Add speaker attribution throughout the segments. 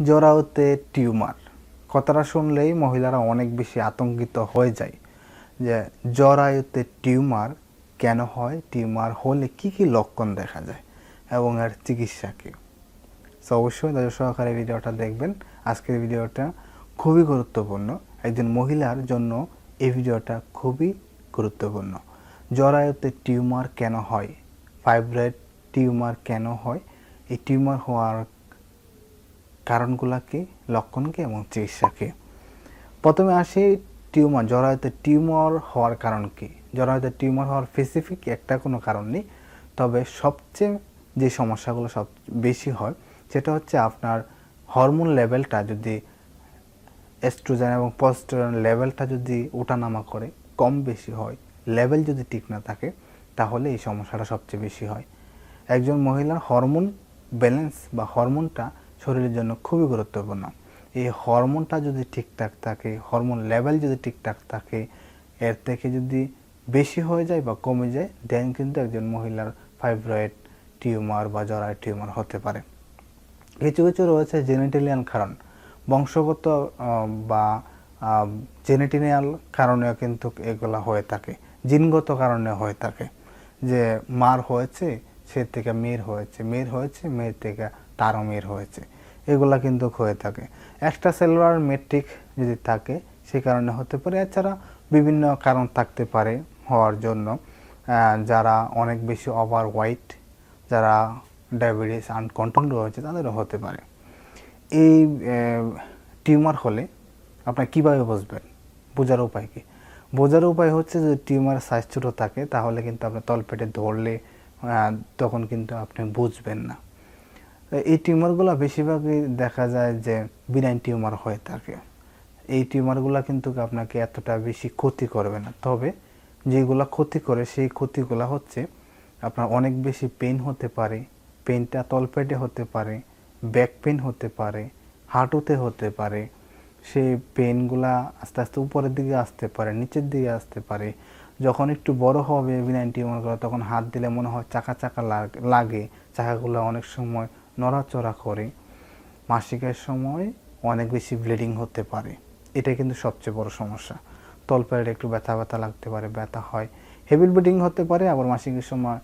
Speaker 1: জরাউতে tumour. কথাটা শুনলেই মহিলারা অনেক বেশি আতঙ্কিত হয়ে যায় যে জরায়ুতে টিউমার কেন হয়, টিউমার হলে কি কি লক্ষণ দেখা যায় এবং এর চিকিৎসা কী? সো অবশ্যই নজর সহকারে ভিডিওটা দেখবেন। আজকের ভিডিওটা খুবই গুরুত্বপূর্ণ। একজন মহিলার জন্য এই ভিডিওটা খুবই গুরুত্বপূর্ণ। জরায়ুতে টিউমার কেন হয়? ফাইব্রয়েড টিউমার কেন হয়? এই টিউমার হওয়ার কারণগুলো কি লক্ষণ কি এবং চিকিৎসা কি প্রথমে আসি টিউমার, জরায়ুতে টিউমার হওয়ার কারণ কি জরায়ুতে টিউমার হওয়ার স্পেসিফিক একটা কোনো কারণ নেই। তবে সবচেয়ে যে সমস্যাগুলো সব বেশি হয়, সেটা হচ্ছে আপনার হরমোন লেভেলটা যদি এস্ট্রোজেন এবং পস্টোজেন লেভেলটা যদি ওঠানামা করে, কম বেশি হয়, লেভেল যদি ঠিক না থাকে, তাহলে এই সমস্যাটা সবচেয়ে বেশি হয়। একজন মহিলার হরমোন ব্যালেন্স বা হরমোনটা শরীরের জন্য খুবই গুরুত্বপূর্ণ। এই হরমোনটা যদি ঠিকঠাক থাকে, হরমোন লেভেল যদি ঠিকঠাক থাকে, এর থেকে যদি বেশি হয়ে যায় বা কমে যায় দেন কিন্তু একজন মহিলার ফাইব্রয়েড টিউমার বা জরায় টিউমার হতে পারে। কিছু কিছু রয়েছে জেনেটিলিয়ান কারণ। বংশগত বা জেনেটিনিয়াল কারণেও কিন্তু এগুলা হয়ে থাকে। জিনগত কারণে হয়ে থাকে। যে মার হয়েছে, সে থেকে মেয়ের হয়েছে মেয়ের হয়েছে, মেয়ের থেকে তারও মেয়ের হয়েছে। এগুলা কিন্তু হয়ে থাকে। এক্সট্রা সেলুলার মেট্রিক যদি থাকে, সে কারণে হতে পারে। এছাড়া বিভিন্ন কারণ থাকতে পারে হওয়ার জন্য। যারা অনেক বেশি ওভার ওয়াইট যারা ডায়াবেটিস আনকন্ট্রোল রয়েছে, তাদেরও হতে পারে। এই টিউমার হলে আপনার কীভাবে বুঝবেন? বোঝার উপায় কি? বোঝার উপায় হচ্ছে যে টিউমার সাইজ ছোটো থাকে, তাহলে কিন্তু আপনার তলপেটে ধরলে তখন কিন্তু আপনি বুঝবেন না। এই টিউমারগুলো বেশিরভাগই দেখা যায় যে বিনাইন টিউমার হয়ে থাকে। এই টিউমারগুলো কিন্তু আপনাকে এতটা বেশি ক্ষতি করবে না। তবে যেগুলো ক্ষতি করে, সেই ক্ষতিগুলো হচ্ছে আপনার অনেক বেশি পেন হতে পারে পেনটা তলপেটে হতে পারে ব্যাক পেন হতে পারে, হাঁটুতে হতে পারে, সেই পেনগুলা আস্তে আস্তে উপরের দিকে আসতে পারে, নিচের দিকে আসতে পারে। যখন একটু বড় হবে বিনাইন টিউমারগুলো, তখন হাত দিলে মনে হয় চাকা চাকা লাগে। চাকাগুলো অনেক সময় নড়াচড়া করে মাসিকের সময় অনেক বেশি ব্লিডিং হতে পারে। এটা কিন্তু সবচেয়ে বড় সমস্যা। তলপেটে একটু ব্যথা ব্যথা লাগতে পারে, ব্যথা হয়। হেভি ব্লিডিং হতে পারে, আবার মাসিকের সময়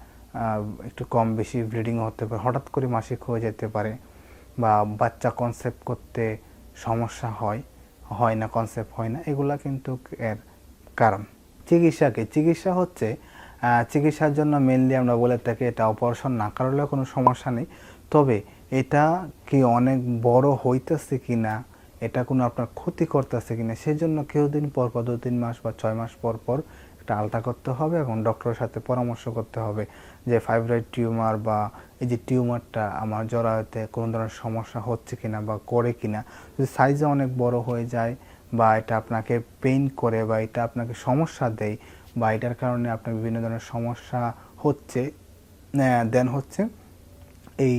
Speaker 1: একটু কম বেশি ব্লিডিং হতে পারে। হঠাৎ করে মাসিক হয়ে যেতে পারে বা বাচ্চা কনসেপ্ট করতে সমস্যা হয় হয় না কনসেপ্ট হয় না, এগুলা কিন্তু এর কারণ। চিকিৎসাকে চিকিৎসা হচ্ছে চিকিৎসার জন্য মেনলি আমরা বলে থাকি এটা অপারেশন না করলেও কোনো সমস্যা নেই। তবে এটা কি অনেক বড় হইতেছে কি না এটা কোনো আপনার ক্ষতি করতেছে কি না সেজন্য কেউ দিন পর পর, দু, তিন মাস বা ছয় মাস পর পর একটা আলটা করতে হবে এবং ডক্টরের সাথে পরামর্শ করতে হবে যে ফাইব্রয়েড টিউমার বা এই যে টিউমারটা আমার জরায়ুতে কোনো ধরনের সমস্যা হচ্ছে কি না বা করে কি না যদি সাইজে অনেক বড় হয়ে যায় বা এটা আপনাকে পেইন করে বা এটা আপনাকে সমস্যা দেয় বা এটার কারণে আপনার বিভিন্ন ধরনের সমস্যা হচ্ছে দেন হচ্ছে এই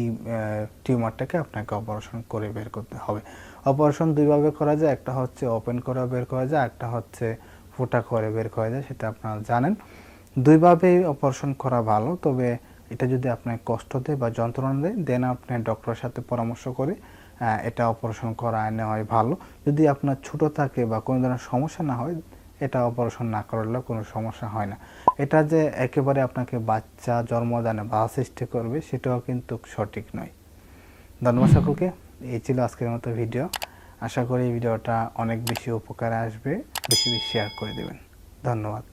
Speaker 1: টিউমারটাকে আপনাকে অপারেশন করে বের করতে হবে। অপারেশন দুইভাবে করা যায়, একটা হচ্ছে ওপেন করে বের করা যায় একটা হচ্ছে ফোটা করে বের করা যায়, সেটা আপনারা জানেন। দুইভাবেই অপারেশন করা ভালো, তবে এটা যদি আপনাকে কষ্ট দেয় বা যন্ত্রণা দেয়, দেন আপনি ডক্টরের সাথে পরামর্শ করে এটা অপারেশন করা নেওয়াই ভালো। যদি আপনার ছোটো থাকে বা কোনো ধরনের সমস্যা না হয় এটা অপারেশন না করলেও কোনো সমস্যা হয় না। এটা যে একেবারে আপনাকে বাচ্চা জন্মদানে বাধা সৃষ্টি করবে, সেটাও কিন্তু সঠিক নয়। ধন্যবাদ সকলকে। এই ছিল আজকের মতো ভিডিও আশা করি এই ভিডিওটা অনেক বেশি উপকারে আসবে, বেশি বেশি শেয়ার করে দেবেন। ধন্যবাদ।